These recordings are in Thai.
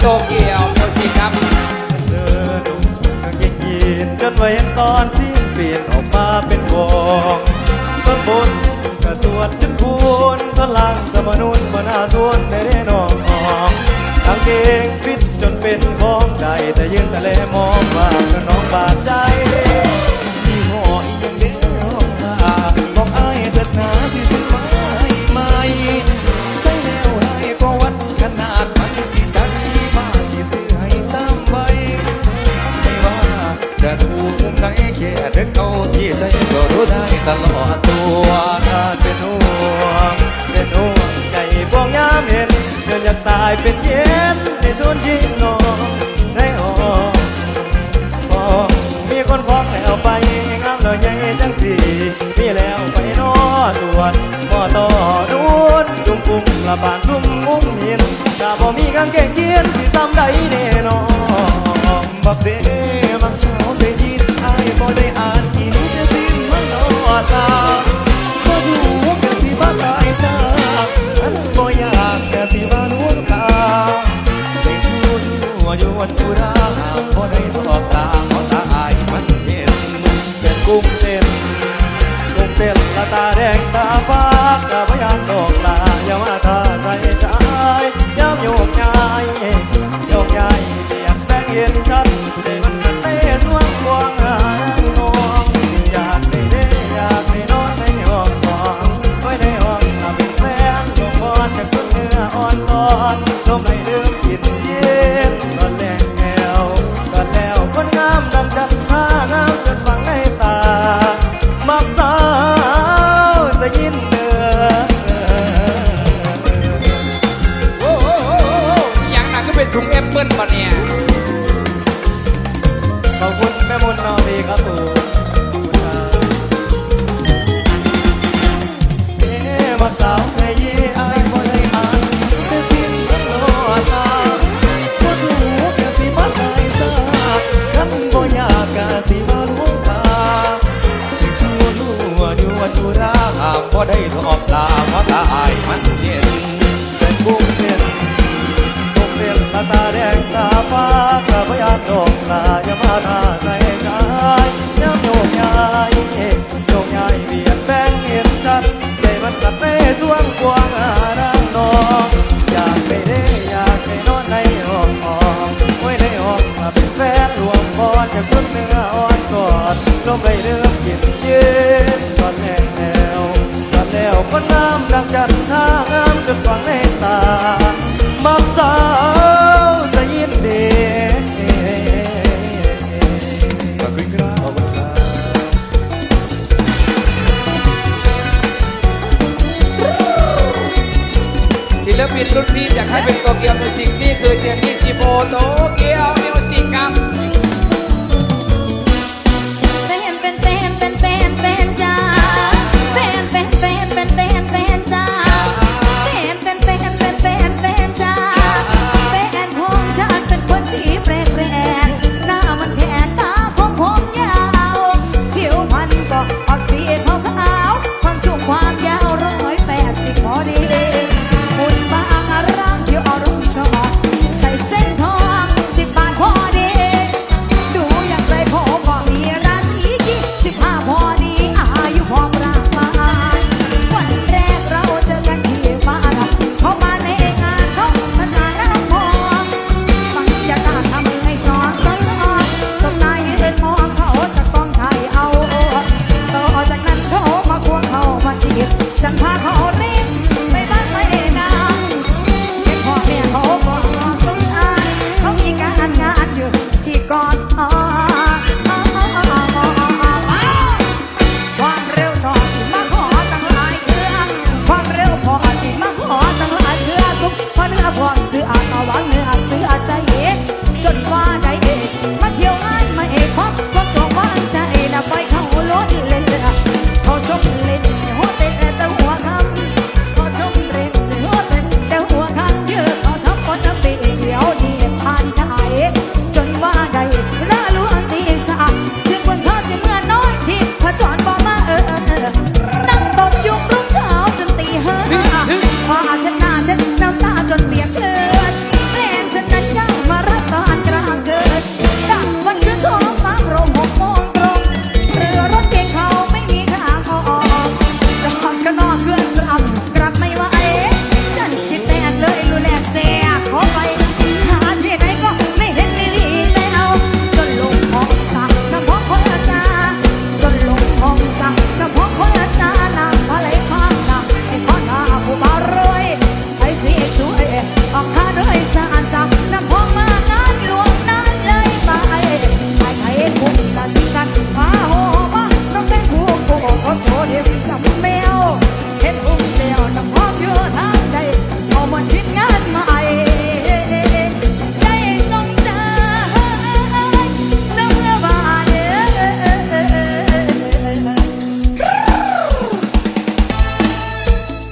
โตเกียวโปสิครับเธอดูกางเกงยีนจนไว้เห็นตอน มีกางเกงกี๋ยนที่ซ้ำใดแน่นอน ตาแดงตาฟ้าตระพยานดอกลายมาหน้าใส่ายย้ำโยงย้ายโยงย้ายเบียดแป้งเบียดชัดใจมันกัดในสวงกว้างหาดังนองอยากไปเด้อยากไปนอนในห้องออกไว้ในห้องมาเป็นแฟนหลวงพรจะขึ้นเนื้ออ่อนกอดลมไปเรื่มเย็นเย็นตอนแรกแล้วตอนแล้วก็น้ำดังจันทร์ท่างามจนฟังใน ปินรุ่นพี่จากค่าเป็นโตเกียวมิวสิกนี่คือเจนนี่ชิโมโตเกียว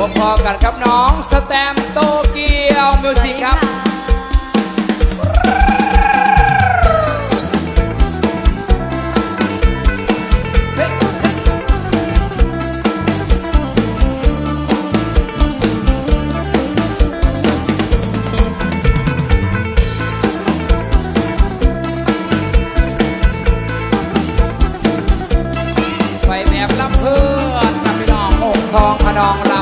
พอๆกันครับน้องสแตมโตเกียวมิวสิกครับ ไฟแบบลำเพื่อนกับพี่ององคทองขนองลา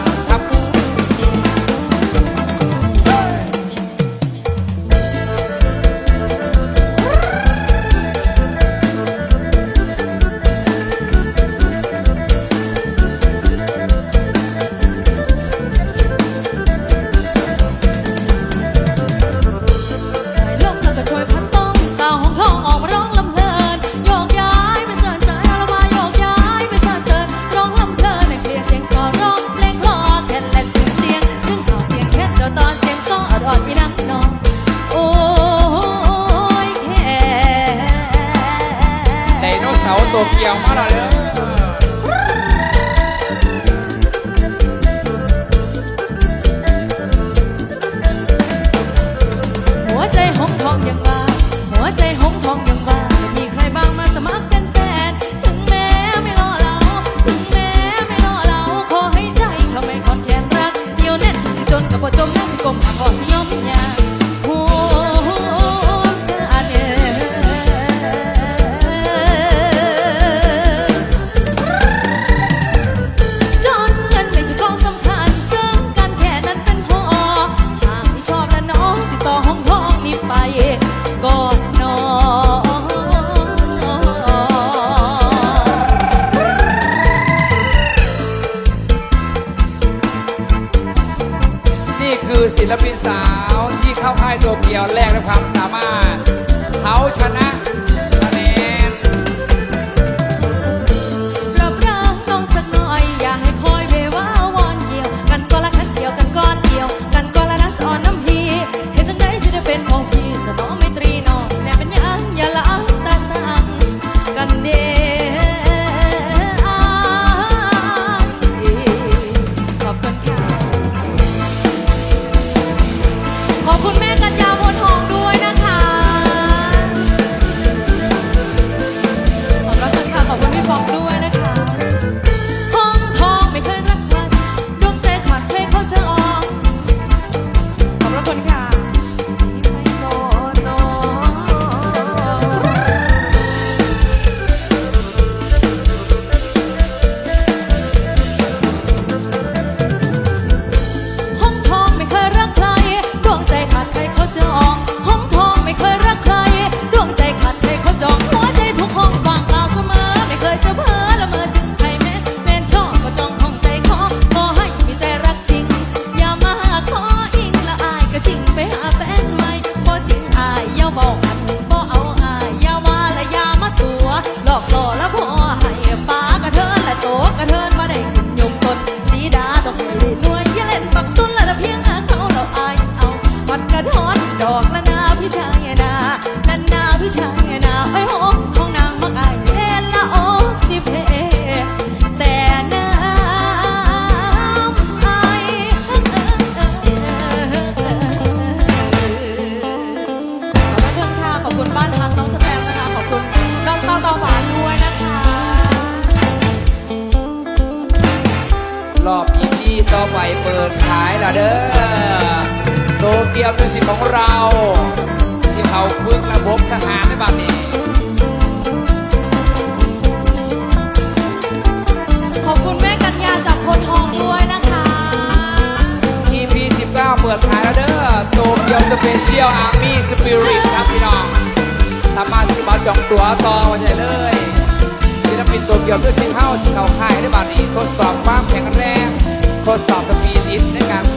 ตัเกี่ยวมาละเด้อหัวใจหงทองยังมาหัวใจหงทองยัง คือศิลปินสาวที่เข้าค่ายโตเกียวแรกด้วยความสามารถ เขาชนะ เกียวมิวสิของเรา ที่เขาพึ่งระบบทหารในบัดนี้ ขอบคุณแม่กัญญาจากคนทองด้วยนะคะ EP 19 เปิดขายแล้วเด้อโตเกียวสเปเชียลอาร์มี่สปิริตครับพี่น้องสามารถซื้อบัตรจองตัวต่อวันใหญ่เลยศิลป็นตัวเกียวมิวสิกเข้าส์เขาค่ายในบาดนี้ทดสอบความแข็งแรงทดสอบสปีริตในการ